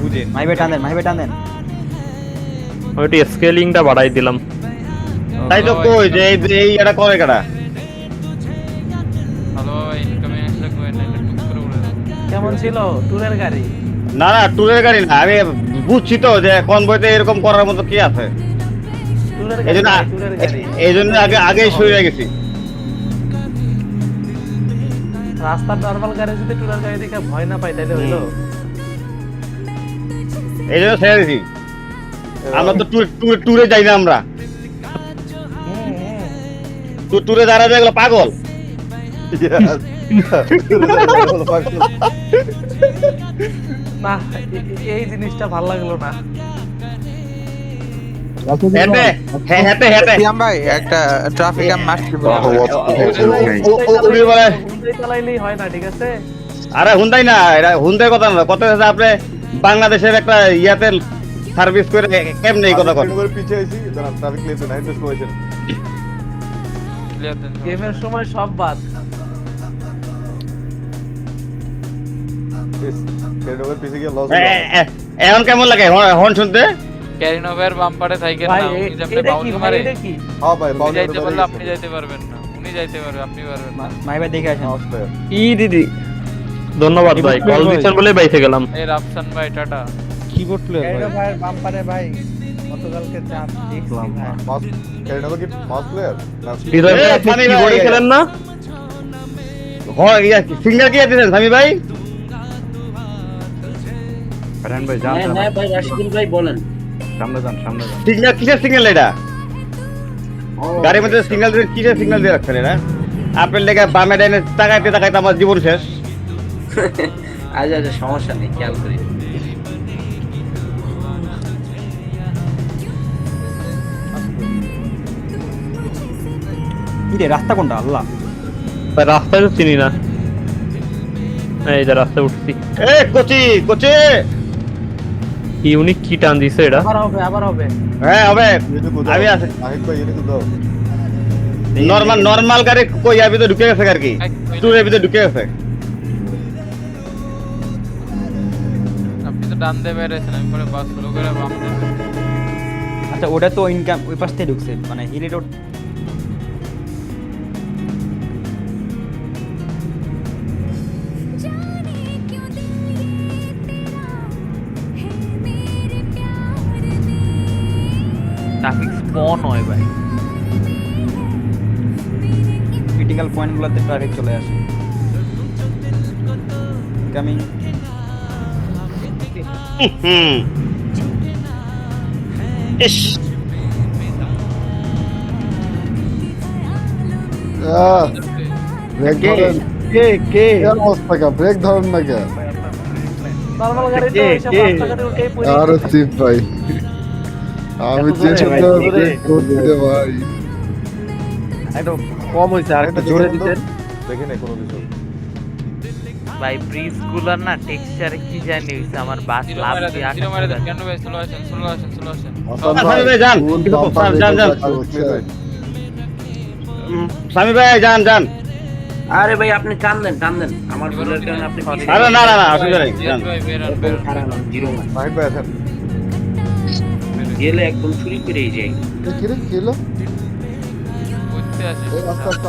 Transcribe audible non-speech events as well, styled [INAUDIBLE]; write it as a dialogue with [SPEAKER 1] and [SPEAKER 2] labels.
[SPEAKER 1] বুঝেন
[SPEAKER 2] মাই ভাই টান দেন টান দেন।
[SPEAKER 3] ওইটি স্কেলিংটা বাড়াই দিলাম।
[SPEAKER 4] তাই তো কই যে এই এই এটা করে কাটা
[SPEAKER 5] হ্যালো ইনকামিং আসলে কই না টুক করে উড়ে
[SPEAKER 6] কেমন ছিল ট্যুরের গাড়ি?
[SPEAKER 4] না না ট্যুরের গাড়ি না আমি বুঝছি তো যে কনভয়তে এরকম করার মতো কি আছে। এই জন্য আগে আগেই শুয়ে গেছি।
[SPEAKER 6] রাস্তার নরমাল গাড়ি যদি ট্যুরের গাড়ি দেখে ভয় না পাই তাহলে হইল?
[SPEAKER 4] এই জন্য ছেড়ে দিছি আমরা তো ট্যুর ট্যুর ট্যুরে যাই না আমরা ট্যুর ট্যুরে যারা যায় পাগল
[SPEAKER 6] না এই জিনিসটা ভালো লাগল না
[SPEAKER 4] হ্যাঁ
[SPEAKER 1] একটা ট্রাফিক
[SPEAKER 6] হয়
[SPEAKER 4] আরে হুন্দাই না হুন্দাই কথা না কথা আপনি বাংলাদেশের একটা ইয়াতে সার্ভিস করে কেমনে এই কথা
[SPEAKER 7] আইছি ট্রাফিক নাই
[SPEAKER 6] গেমের সময় সব বাদ।
[SPEAKER 4] এখন কেমন লাগে? হর্ন- শুনতে?
[SPEAKER 5] ক্যারিনোভের বাম্পারে থাকেন না উনি যেমন
[SPEAKER 6] এটা
[SPEAKER 5] বাউন্স মারে।
[SPEAKER 7] হ্যাঁ ভাই
[SPEAKER 5] যাইতে পারলে আপনি যাইতে পারবেন না উনি যাইতে পারবে আপনি পারবেন না।
[SPEAKER 2] মাই ভাই দেখে আসেন।
[SPEAKER 3] ই দিদি। ধন্যবাদ ভাই কল দিচ্ছেন বলে বাইসে গেলাম।
[SPEAKER 5] এই রাফসান ভাই টাটা।
[SPEAKER 1] কিবোর্ড প্লেয়ার ভাই।
[SPEAKER 6] ভাইয়ের বাম্পারে ভাই? গতকালকে চাপ ভাই।
[SPEAKER 7] মাস কেডোভার কি? মাস প্লেয়ার
[SPEAKER 3] হৃদয় ভাই আপনি কিবোর্ডে খেলেন না?
[SPEAKER 4] সিঙ্গার কি দিয়েছেন স্বামী ভাই?
[SPEAKER 8] হ্যাঁ হ্যাঁ ভাই রাশিদুল ভাই বলেন। সামনে যান সামনে যান।
[SPEAKER 4] সিগন্যাল কিসের সিগন্যাল এটা? গাড়ির মধ্যে সিগন্যাল দিয়ে কিসের সিগন্যাল দিয়ে রাখছেন এটা আপনার লেগে বামে ডাইনে তাকাইতে তাকাইতে আমার জীবন শেষ। [LAUGHS]
[SPEAKER 8] আচ্ছা আচ্ছা সমস্যা নেই খেয়াল করি।
[SPEAKER 2] রে রাস্তা কোনটা? আল্লাহ।
[SPEAKER 3] ভাই রাস্তায় তো চিনি না। এই যে রাস্তায় উঠছি।
[SPEAKER 4] এ কোচি কোচি।
[SPEAKER 3] ইউনিক কি টান দিছে এটা?
[SPEAKER 6] আবার হবে আবার হবে।
[SPEAKER 4] হ্যাঁ হবে। আমি আছি।
[SPEAKER 7] এটা
[SPEAKER 4] নরমাল নরমাল গাড়ি কই আর ভিতরে ঢুকে গেছে আর কি। ট্যুরের ভিতরে ঢুকে গেছে।
[SPEAKER 5] তো ডান দিয়ে বেরিয়েছেন আমি পরে বাস স্লো করে বাম দিয়ে
[SPEAKER 2] আচ্ছা ওটা তো ইনকাম ওই পাশ থেকে ঢুকছে মানে হিলি রোড
[SPEAKER 6] ট্রাফিক স্পন হয় ভাই।
[SPEAKER 2] ক্রিটিক্যাল পয়েন্টগুলোতে ট্রাফিক চলে আসে। ইনকামিং
[SPEAKER 4] হুম। ইস।
[SPEAKER 7] ব্রেক ধরেন।
[SPEAKER 4] কে? কে?
[SPEAKER 7] কি অবস্থা কা? ব্রেক ধরেন না কে?
[SPEAKER 6] নরমাল গাড়ি তো
[SPEAKER 4] কে,
[SPEAKER 6] রাস্তাঘাটে উঠেই পড়ে
[SPEAKER 7] আরে সিপ ভাই। আমি চেষ্টা
[SPEAKER 4] ভাই।
[SPEAKER 1] কম হইছে আর একটু জোরে দিতেন।
[SPEAKER 7] দেখি নাই কোনো কিছু।
[SPEAKER 9] ভাই ব্রিজগুলার না টেক্সচার কি জানি হইছে আমার বাস লাভ দিয়ে
[SPEAKER 5] মারে দেন। কেন ভাই? স্লো আছেন স্লো আছেন স্লো আছেন
[SPEAKER 7] হাসান
[SPEAKER 4] স্বামী ভাই যান। যান যান। স্বামী ভাই যান যান।
[SPEAKER 8] আরে ভাই আপনি টান দেন টান দেন আমার ভুলের কারণে আপনি
[SPEAKER 4] আরে না না না
[SPEAKER 5] ভাই,
[SPEAKER 4] অসুবিধা নেই যান।
[SPEAKER 5] ভাই বেরান
[SPEAKER 8] একদম
[SPEAKER 5] বেরান
[SPEAKER 8] খারাপ না, জিরো
[SPEAKER 7] ভাই আছেন
[SPEAKER 8] গেলে একদম চুরি করেই যাই।
[SPEAKER 7] কি রে কি হলো
[SPEAKER 5] বুঝতে আছি
[SPEAKER 7] এই আস্তে আস্তে